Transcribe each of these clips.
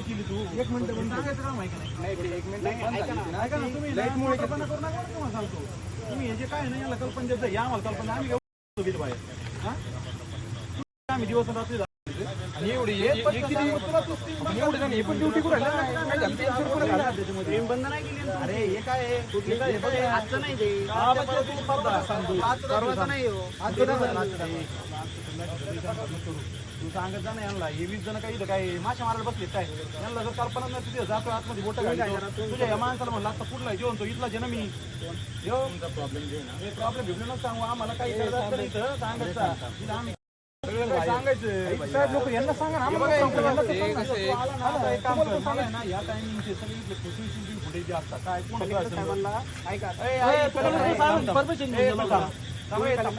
केली तू? एक मिनिट बंद कर. सांगायचं काम आहे का नाही? नाही ते एक मिनिट नाही, बंद ऐका झाली ना, ऐका ना, तुम्ही ना लाईटमुळे कल्पना करू नका बरं तुम्हाला सांगतो. तुम्ही हे जे काय नाही याला कल्पना जा. या आम्हाला कल्पना. आम्ही घेऊ बिल बाहेर. हा? आम्ही दिवस रात्री आणि एवढी एवढी पण ड्युटी करू ना. बंद नाही केली अरे हे काय आहे? आजचं नाही ते. सांगतो. परवाचं नाही. हो. आज तू सांगत जा ना यांना. हे वीस जण काही इथं काय माशा मारायला बसले काय? यांना जर कल्पना नाही तिथे जातो आतमध्ये बोट तुझ्या या माणसाला म्हणलं आता कुठला जेवण तो इथला जे ना मी. प्रॉब्लेम घेऊन नका सांगू. आम्हाला काही करायचं नाही. इथं आम्ही सांगायचं? लोक यांना सांगा ना ना, ना, या टायमिंगचे सगळे फुटेज असतात काय कोण ऐक, कलेक्टर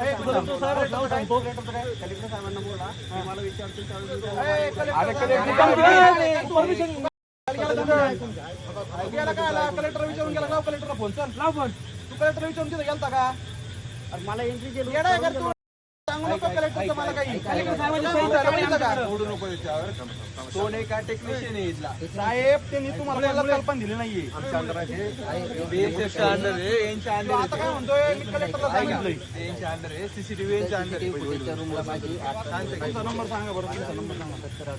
गेलो गेला. गेला विचारून गेला. लाव कलेक्टरला फोन. चल. लाव फोन. तू कलेक्टर विचारून तिथे गेलता का? अरे मला एंट्री केली. सांगू नको कलेक्टरचं मला काही. कलेक्टर साहेबांची सही झाली का? तो नाही का टेक्निशियन आहे इथला. साहेब त्यांनी तुम्हाला कल्पना दिली नाहीये. अंडर आहे यांच्या तो अंडर आता काय म्हणतोय? मी कलेक्टरला सांगितलंय. यांच्या अंडर आहे सीसीटीव्ही यांच्या अंडर आहे. तुमचा नंबर सांगा बरं तुमचा नंबर सांगा.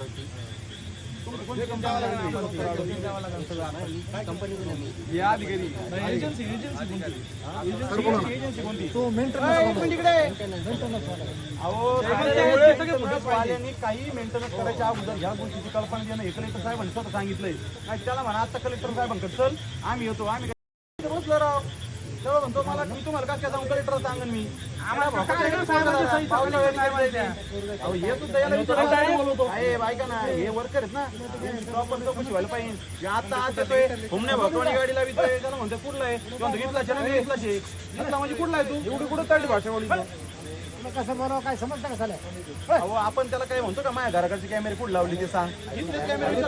काही मेंटेनन्स करायच्या अगोदर ह्या गोष्टीची कल्पना देणं हे कलेक्टर साहेबांनी स्वतः सांगितलंय त्याला म्हणा आता कलेक्टर साहेबांकडे चल आम्ही येतो आम्ही बसलो राव तेव्हा म्हणतो मला मी तुम्हाला काय काय जाऊन कलेक्टर सांगेन मी. आम्हाला पावलं वेळ नाही माहिती. अहो, हे सुद्धा याला विचारायला आहे, ऐका ना हे वर्कर आहेत ना. प्रॉपर चौकशी व्हायला पाहिजे. आता आज येतोय घुमणे भगवानी गाडीला त्याला कुठला आहे? किंवा इथला म्हणजे कुठला आहे तू? एवढी कुठं तळली भाषा बोलली तू? कसं काय समजतं का झालं अहो आपण त्याला काय म्हणतो का माझ्या घराकडचे कॅमेरे कुठे लावली ते सांग. कॅमेरे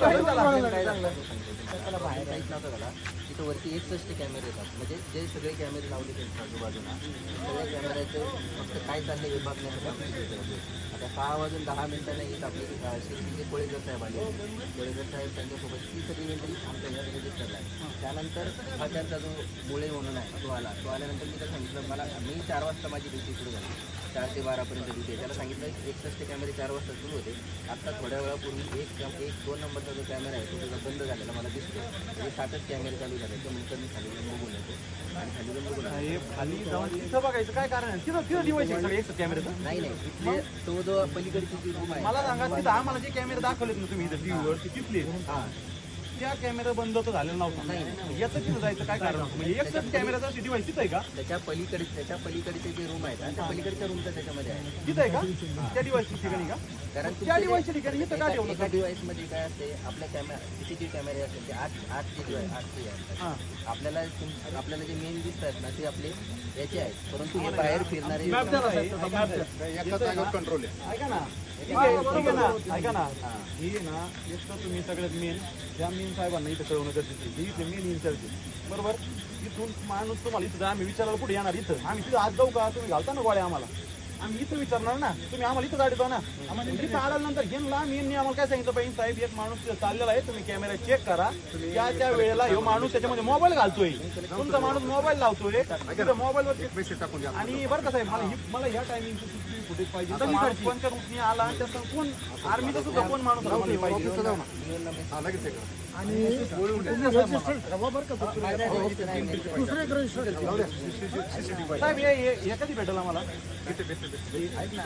असं वरती एकसष्ट कॅमेरे येतात. म्हणजे जे सगळे कॅमेरे लावले त्यांच्या आजूबाजूला सगळ्या कॅमेऱ्याचं फक्त काय चालले हे बघण्याचं आता सहा वाजून दहा मिनिटांना येत आपले अं, शिर्डीचे कोळेकर साहेब आले. कोळेकर साहेब त्यांच्यासोबत ती सगळी आमच्या घरात रजिस्टरला आहे त्यानंतर हा त्यांचा जो मुळे म्हणून आहे तो आला. तो आल्यानंतर मी त्याला सांगितलं मला मी चार वाजता माझी ड्युटी सुरू झाली. चार ते बारापर्यंत ड्युटी आहे. त्याला सांगितलं एकसष्ट कॅमेरे चार वाजता सुरू होते. आत्ता थोड्या वेळापूर्वी एक एक दोन नंबरचा जो कॅमेरा आहे तो त्याचा बंद झालेला मला दिसतो म्हणजे सातच कॅमेरे चालू झाले. तर नंतर मी खाली जाऊन बघून येतो आणि खाली जाऊन बघून आलो. साहेब, खाली जाऊन तिथं बघायचं काय कारण आहे तिथं तिथं आहे सगळे कॅमेऱ्याचं नाही नाही इथले तो जो पलीकडची जी रूम आहे मला सांगा तिथं आम्हाला जे कॅमेरे दाखवलेत ना तुम्ही इथं टीव्हीवर ते तिथले. हा त्या कॅमेरा बंद तर झालेला नव्हता. याचं तिथं जायचं? काय कारण? होतं? म्हणजे एकच कॅमेराचा डिवाइस तिथं आहे का? त्याच्या पलीकडे त्याच्या पलीकडचे जे रूम आहेत ना, त्या पलीकडच्या रूमचं त्याच्यामध्ये आहे. तिथं आहे का? त्या डिवाइस ठिकाणी का? कारण त्या तुमचे डिवाइसच्या ठिकाणी इथं का एका- ठेवलं एका डिव्हाइसमध्ये काय असते आपल्या कॅमेरा सीसीटीव्ही कॅमेरे असतात ते आठ आठचे डिव्हाइस आठचे असतात हा. आपल्याला तुम- आपल्याला जे मेन दिसत आहेत ना ते आपले याचे आहेत. परंतु हे बाहेर फिरणारे कंट्रोल आहे. ऐका ना. ठीक आहे, ना. ऐका ना. ही ना एक तर तुम्ही सगळ्यात मेन त्या मेन साहेबांना इथं कळवणं गरजेचं आहे. इथे मेन इन्चार्ज आहे. बरोबर? इथून माणूस तुम्हाला इथं आम्ही विचारायला कुठे येणार इथं. आम्ही तिथं आज जाऊ का? तुम्ही घालता ना गोळ्या आम्हाला. आम्ही इथं विचारणार ना. तुम्ही आम्हाला इथं गाडी ना. इथं आल्यानंतर घेऊन मी आम्हाला काय सांगितलं पाहिजे साहेब एक माणूस चाललेला आहे. तुम्ही कॅमेरा चेक करा. त्या त्या वेळेला ह्यो माणूस त्याच्यामध्ये मोबाईल घालतोय. तुमचा माणूस मोबाईल लावतोय? मोबाईलवर पैसे टाकून द्या. आणि बरं का साहेब मला ही मला या टायमिंगची फुटेज पाहिजे? रूटनी आला त्याचं कोण आर्मीचा सुद्धा कोण माणूस आम्हाला पाहिजे? हा, हे करा. साहेब हे कधी भेटेल आम्हाला? हे ऐक ना.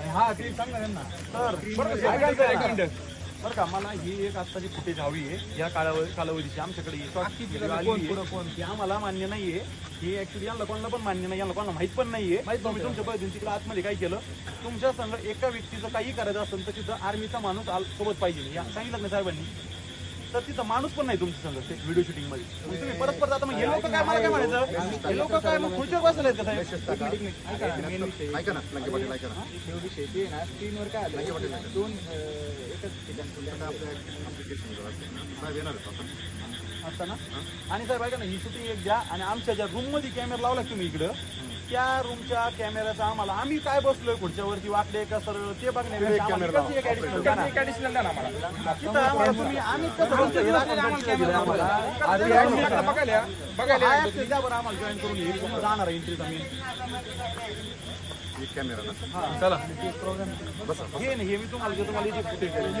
आणि हा ते सांग ना. त्यांना तर बरं. बरं का मला ही एक आत्ताची फुटेज हवी आहे. या काळावधी कालावधीची आमच्याकडे ही शॉर्टची video आली आहे. ती आम्हाला मान्य नाहीये. ही ऍक्च्युली यांना कोणाला पण मान्य नाही यांना कोणाला माहीत पण नाहीये. तुम्ही तुमच्या पद्धतीने तिकडे आतमध्ये काय केलं तुमच्या संग एका व्यक्तीचं काही करायचं असेल तर तिथं आर्मीचा माणूस आल- सोबत पाहिजे. या सांगितलं ना साहेबांनी? तर तिथं माणूस पण नाही तुमच्या ते व्हिडिओ शूटिंगमध्ये. मग तुम्ही परत परत आता मग हे लोक काय मला काय म्हणायचं? हे लोक काय मग खुर्चीवर बसले का साहेब? ऐका ना, लंके पाटील ऐका ना. शेवटी शेती आहे ना स्क्रीनवर काय आलं? दोन अं, एकच ठिकाणी आता आपल्या application वर असते ना. साहेब येणार आहेत आता. असतं ना? आणि साहेब ऐका ना ही शूटिंग एक द्या आणि आमच्या ज्या रूममध्ये कॅमेरा लावला तुम्ही इकडं त्या रूमच्या कॅमेऱ्याचा आम्हाला. आम्ही काय बसलोय खुर्च्या वरती वाकडे का सरळ? ते बघण्यापेक्षा आम्हाला एक additional द्या ना. तिथं आम्हाला तुम्ही आम्ही कसं बसलोय हे दाखवा? आम्हाला camera आम्हाला. हा access द्या बरं आम्हाला join करून हे तुम्ही जाणार आहे entry चा main. एक कॅमेरा हे. नाही हे मी तुम्हाला जे तुम्हाला इथे footage दिलेलं आहे.